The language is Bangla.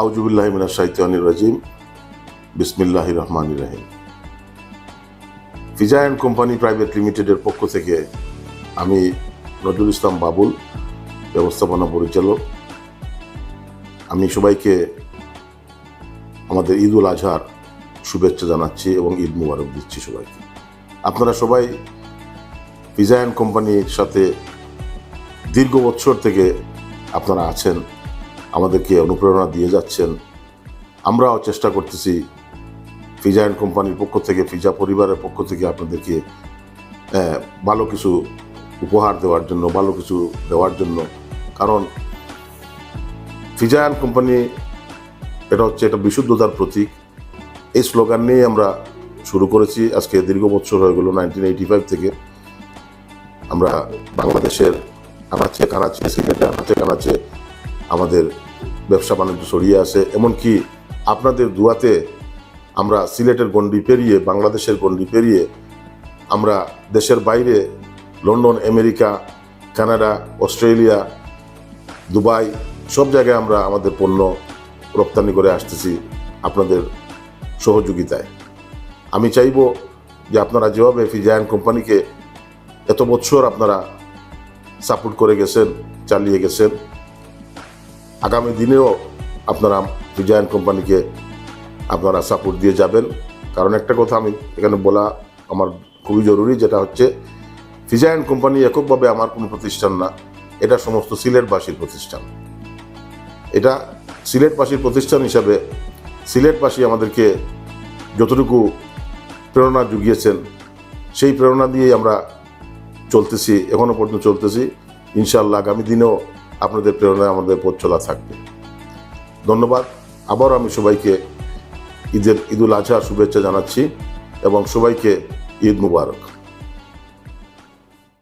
আউজুবিল্লাহ মিনা সাহিত্যানির রাজিম। বিসমিল্লাহ রহমান রাহিম। ফিজা অ্যান্ড কোম্পানি প্রাইভেট লিমিটেডের পক্ষ থেকে আমি নজরুল ইসলাম বাবুল, ব্যবস্থাপনা পরিচালক। আমি সবাইকে আমাদের ঈদ উল আজহার শুভেচ্ছা জানাচ্ছি এবং ঈদ মুবারক দিচ্ছি সবাইকে। আপনারা সবাই পিজা অ্যান্ড কোম্পানির সাথে দীর্ঘ বছর থেকে আপনারা আছেন। আমাদেরকে অনুপ্রেরণা দিয়ে যাচ্ছেন। আমরাও চেষ্টা করতেছি ফিজা অ্যান্ড কোম্পানির পক্ষ থেকে, ফিজা পরিবারের পক্ষ থেকে আপনাদেরকে ভালো কিছু উপহার দেওয়ার জন্য, ভালো কিছু দেওয়ার জন্য। কারণ ফিজা অ্যান্ড কোম্পানি, এটা হচ্ছে একটা বিশুদ্ধতার প্রতীক। এই স্লোগান নিয়ে আমরা শুরু করেছি। আজকে দীর্ঘ বছর হয়ে গেল নাইনটিন এইটি ফাইভ থেকে। আমরা বাংলাদেশের আনাচে কানাচে সিলেটে আনাচে কানাচে আমাদের ব্যবসা বাণিজ্য ছড়িয়ে আছে, এমনকি আপনাদের দুয়াতে আমরা সিলেটের গণ্ডি পেরিয়ে, বাংলাদেশের গণ্ডি পেরিয়ে, আমরা দেশের বাইরে, London, America, Canada, Australia, Dubai, সব জায়গায় আমরা আমাদের পণ্য রপ্তানি করে আসতেছি আপনাদের সহযোগিতায়। আমি চাইব যে আপনারা যেভাবে ফিজায়ান কোম্পানিকে এত বছর আপনারা সাপোর্ট করে গেছেন, চালিয়ে গেছেন আগামী দিনেও আপনারা ফিজায়ান কোম্পানিকে আপনারা সাপোর্ট দিয়ে যাবেন। কারণ একটা কথা আমি এখানে বলা আমার খুবই জরুরি, যেটা হচ্ছে ফিজায়ান কোম্পানি এককভাবে আমার কোনো প্রতিষ্ঠান না। এটা সমস্ত সিলেটবাসীর প্রতিষ্ঠান। এটা সিলেটবাসীর প্রতিষ্ঠান হিসাবে সিলেটবাসী আমাদেরকে যতটুকু প্রেরণা জুগিয়েছেন, সেই প্রেরণা দিয়েই আমরা চলতেছি এখনও পর্যন্ত চলতেছি। ইনশাল্লাহ আগামী দিনেও আপনাদের প্রেরণায় আমাদের পথ চলা থাকবে। ধন্যবাদ। আবারও আমি সবাইকে ঈদের ঈদুল আজহার শুভেচ্ছা জানাচ্ছি এবং সবাইকে ঈদ মুবারক।